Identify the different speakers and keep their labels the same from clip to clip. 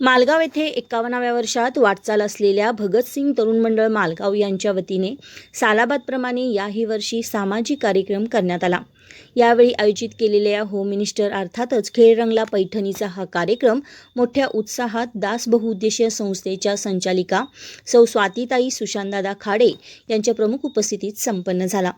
Speaker 1: मालगाव येथे एकावन्नाव्या वर्षात वाटचाल असलेल्या भगतसिंग तरुण मंडळ मालगाव यांच्या वतीने सालाबादप्रमाणे याही वर्षी सामाजिक कार्यक्रम करण्यात आला. यावेळी आयोजित केलेल्या होम मिनिस्टर अर्थातच खेळरंगला पैठणीचा हा कार्यक्रम मोठ्या उत्साहात दास बहुउद्देशीय संस्थेच्या संचालिका सौ स्वातीताई सुशांतदादा खाडे यांच्या प्रमुख उपस्थितीत संपन्न झाला.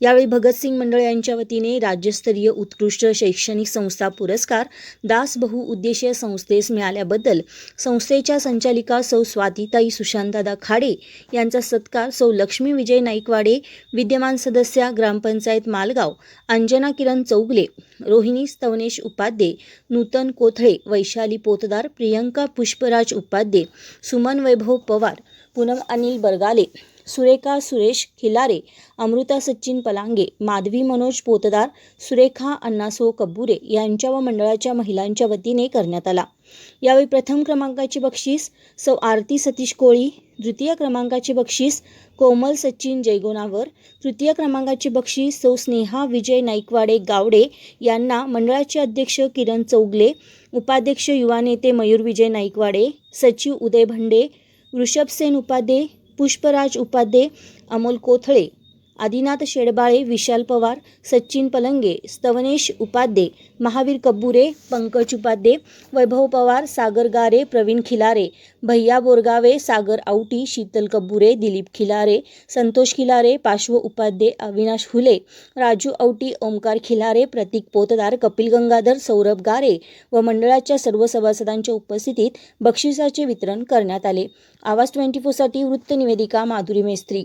Speaker 1: यावेळी भगतसिंग मंडळ यांच्या वतीने राज्यस्तरीय उत्कृष्ट शैक्षणिक संस्था पुरस्कार दास बहुउद्देशीय संस्थेस मिळाल्याबद्दल संस्थेच्या संचालिका सौ स्वातीताई सुशांतदादा खाडे यांचा सत्कार सौ लक्ष्मी विजय नाईकवाडे विद्यमान सदस्या ग्रामपंचायत मालगाव अंजना किरण चौगले रोहिणी स्तवनेश उपाध्ये नूतन कोथळे वैशाली पोतदार प्रियंका पुष्पराज उपाध्ये सुमन वैभव पवार पूनम अनिल बरगाले सुरेखा सुरेश खिलारे अमृता सचिन पलांगे माधवी मनोज पोतदार सुरेखा अण्णासो कब्बुरे यांच्या व मंडळाच्या महिलांच्या वतीने करण्यात आला. यावेळी प्रथम क्रमांकाचे बक्षीस सौ आरती सतीश कोळी द्वितीय क्रमांकाचे बक्षीस कोमल सचिन जयगोनावर तृतीय क्रमांकाचे बक्षीस सौ स्नेहा विजय नाईकवाडे गावडे यांना मंडळाचे अध्यक्ष किरण चौगले उपाध्यक्ष युवा नेते मयूर विजय नाईकवाडे सचिव उदय भंडे वृषभसेन उपाध्ये पुष्पराज उपाध्ये अमोल कोथळे आदिनाथ शेडबाळे विशाल पवार सचिन पलंगे स्तवनेश उपाध्ये महावीर कब्बुरे पंकज उपाध्ये वैभव पवार सागर गारे प्रवीण खिलारे भैया बोरगावे सागर आवटी शीतल कब्बुरे दिलीप खिलारे संतोष खिलारे पार्श्व उपाध्ये अविनाश हुले राजू आवटी ओमकार खिलारे प्रतीक पोतदार कपिल गंगाधर सौरभ गारे व मंडळाच्या सर्व सभासदांच्या उपस्थितीत बक्षिसाचे वितरण करण्यात आले. आवाज ट्वेंटी फोरसाठी वृत्तनिवेदिका माधुरी मेस्त्री.